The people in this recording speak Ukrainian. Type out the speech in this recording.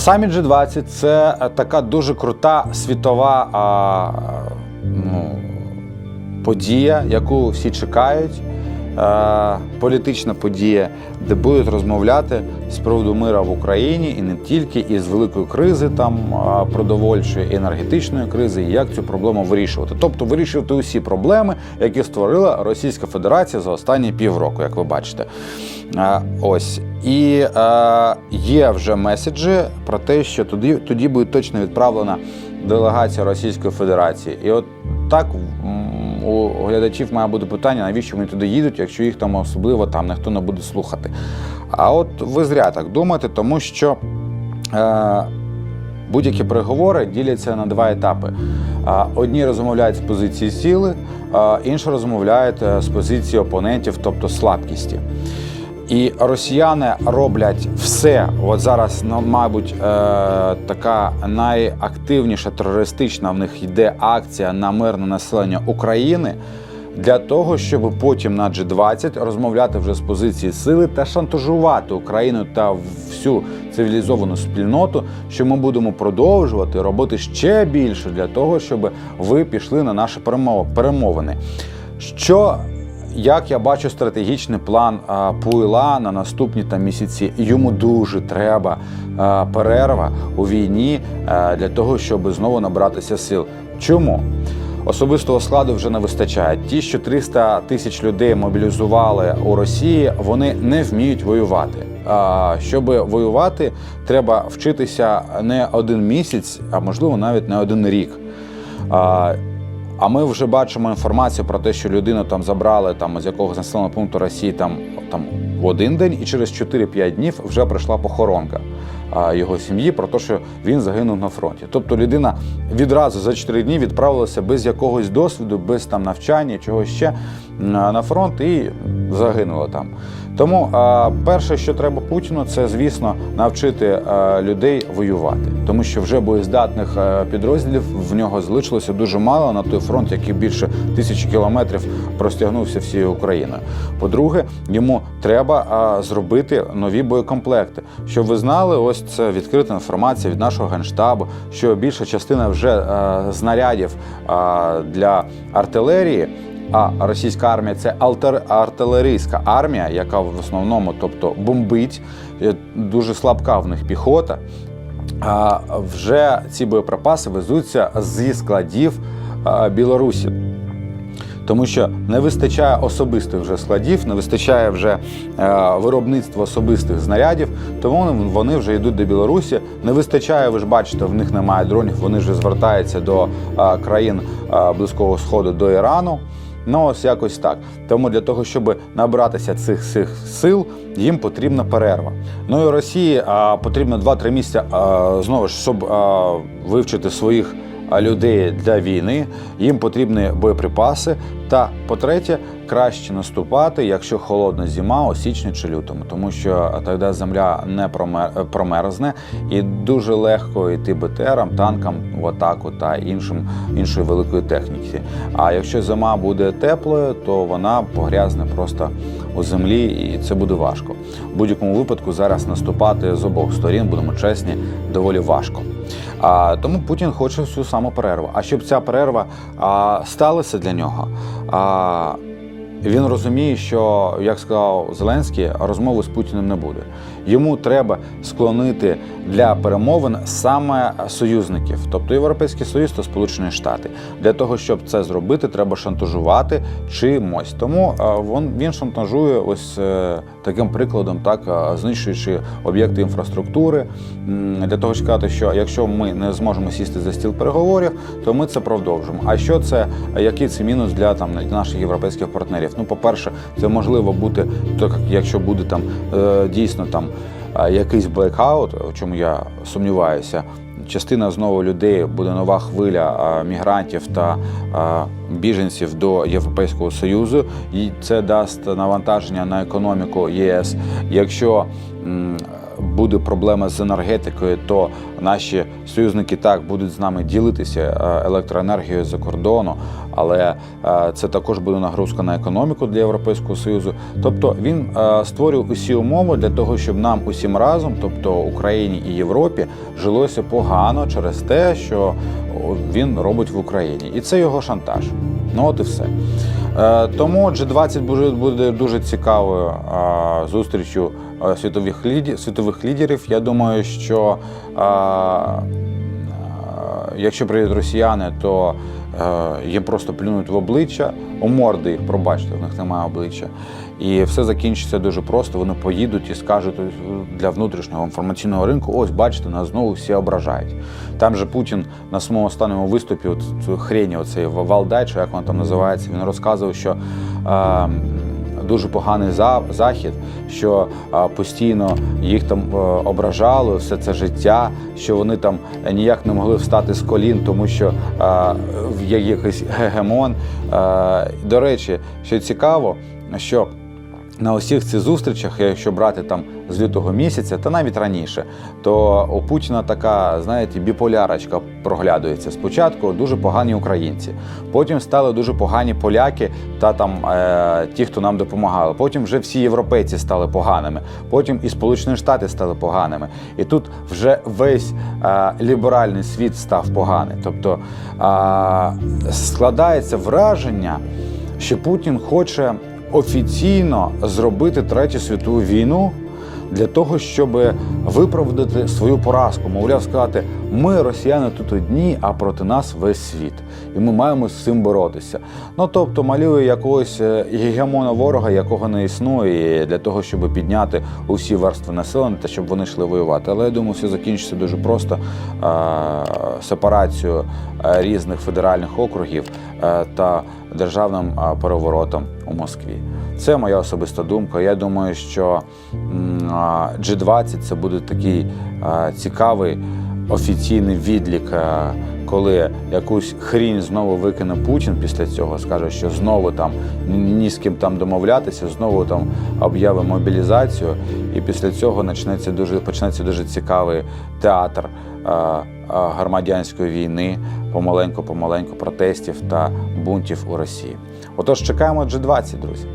Саміт G20 – це е, така дуже крута світова а, ну, подія, яку всі чекають. Е, політична подія, де будуть розмовляти з приводу мира в Україні і не тільки із великої кризи, там продовольчої, енергетичної кризи, і як цю проблему вирішувати. Тобто вирішувати усі проблеми, які створила Російська Федерація за останні півроку, як ви бачите. Е, ось і е, є вже меседжі про те, що тоді, тоді буде точно відправлена делегація Російської Федерації. І от так у глядачів має бути питання, навіщо вони туди їдуть, якщо їх там особливо там ніхто не буде слухати. А от ви зря так думаєте, тому що е, будь-які переговори діляться на два етапи. А, Одні розмовляють з позиції сили, а інші розмовляють е, з позиції опонентів, тобто слабкісті. І росіяни роблять все. От зараз, ну, мабуть, е, така найактивніша терористична в них йде акція на мирне населення України для того, щоб потім на G20 розмовляти вже з позиції сили та шантажувати Україну та всю цивілізовану спільноту, що ми будемо продовжувати робити ще більше для того, щоб ви пішли на наші перемовини. Що як я бачу стратегічний план Пуйла на наступні там місяці, йому дуже треба перерва у війні для того, щоб знову набратися сил. Чому? Особистого складу вже не вистачає. Ті, що 300 тисяч людей мобілізували у Росії, вони не вміють воювати. А щоб воювати, треба вчитися не один місяць, а можливо навіть не один рік. А, ми вже бачимо інформацію про те, що людину там забрали там з якогось населеного пункту Росії там, там в один день, і через 4-5 днів вже прийшла похоронка а, його сім'ї про те, що він загинув на фронті. Тобто людина відразу за 4 дні відправилася без якогось досвіду, без там навчання, чогось ще на фронт і загинула там. Тому перше, що треба Путіну, це звісно навчити а, людей воювати, тому що вже боєздатних а, підрозділів в нього залишилося дуже мало на той фронт, який більше тисячі кілометрів простягнувся всією Україною. По-друге, йому треба зробити нові боєкомплекти. Щоб ви знали, ось це відкрита інформація від нашого генштабу, що більша частина вже а, знарядів для артилерії. А російська армія це алтер, артилерійська армія, яка в основному, тобто бомбить, е, дуже слабка в них піхота. А вже ці боєприпаси везуться зі складів Білорусі. Тому що не вистачає особистих вже складів, не вистачає вже е, виробництва особистих знарядів, тому вони вже йдуть до Білорусі. Не вистачає, ви ж бачите, в них немає дронів, вони вже звертаються до е, країн е, Близького Сходу, до Ірану. Ну, ось якось так. Тому для того, щоб набратися цих, цих сил, їм потрібна перерва. Ну і Росії а, потрібно 2-3 місяці а, знову ж, щоб а, вивчити своїх людей для війни. Їм потрібні боєприпаси. Та по-третє, краще наступати, якщо холодна зима у січні чи лютому, тому що тоді земля не промер- промерзне і дуже легко йти БТРам, танкам в атаку та іншим іншої великої техніки. А якщо зима буде теплою, то вона погрязне просто у землі, і це буде важко. В будь-якому випадку зараз наступати з обох сторін, будемо чесні, доволі важко. А, тому Путін хоче всю саму перерву. А щоб ця перерва а, сталася для нього. А, він розуміє, що, як сказав Зеленський, розмови з Путіним не буде. Йому треба склонити для перемовин саме союзників, тобто Європейський Союз та Сполучені Штати. Для того, щоб це зробити, треба шантажувати чимось. Тому е, він, шантажує ось е, таким прикладом, так е, знищуючи об'єкти інфраструктури, для того, щоб сказати, що якщо ми не зможемо сісти за стіл переговорів, то ми це продовжимо. А що це, який це мінус для там наших європейських партнерів? Ну, по-перше, це можливо бути, так якщо буде там е, дійсно там е, якийсь блекаут, в чому я сумніваюся. Частина знову людей буде нова хвиля е, мігрантів та біженців до Європейського союзу, і це дасть навантаження на економіку ЄС. Якщо буде проблема з енергетикою, то наші союзники так будуть з нами ділитися е, електроенергією за кордону, але е, це також буде нагрузка на економіку для Європейського Союзу. Тобто він е, створює усі умови для того, щоб нам усім разом, тобто Україні і Європі, жилося погано через те, що він робить в Україні, і це його шантаж. Ну от і все. Е, Тому G20 буде, дуже цікавою е, зустрічю е, світових лідерів. Я думаю, що якщо приїдуть росіяни, то е, їм просто плюнуть в обличчя, у морди їх, пробачте, в них немає обличчя. І все закінчиться дуже просто. Вони поїдуть і скажуть для внутрішнього інформаційного ринку: ось бачите, нас знову всі ображають. Там же Путін на своєму останньому виступі, от цю хрені, оцей Валдайчо, як воно там називається, він розказував, що. Е, Дуже поганий за- захід, що постійно їх там е, ображало все це життя, що вони там ніяк не могли встати з колін, тому що є якийсь гегемон. А, до речі, що цікаво, що на усіх цих зустрічах, якщо брати там з лютого місяця, та навіть раніше, то у Путіна така, знаєте, біполярочка проглядується. Спочатку дуже погані українці, потім стали дуже погані поляки та там е, ті, хто нам допомагали. Потім вже всі європейці стали поганими. Потім і Сполучені Штати стали поганими. І тут вже весь е, ліберальний світ став поганий. Тобто е, складається враження, що Путін хоче офіційно зробити третю світову війну для того, щоб виправдати свою поразку, мовляв, сказати, ми, росіяни, тут одні, а проти нас весь світ, і ми маємо з цим боротися. Ну тобто малює якогось е, гегемона ворога, якого не існує, для того, щоб підняти усі верстви населення та щоб вони йшли воювати. Але я думаю, все закінчиться дуже просто сепарацією е, різних федеральних округів та державним е, переворотом у Москві. Це моя особиста думка. Я думаю, що G20 це буде такий цікавий офіційний відлік, коли якусь хрінь знову викине Путін після цього, скаже, що знову там ні- з ким там домовлятися, знову там об'яви мобілізацію, і після цього почнеться дуже почнеться дуже цікавий театр громадянської війни, помаленьку, помаленьку протестів та бунтів у Росії. Отож, чекаємо G20, друзі.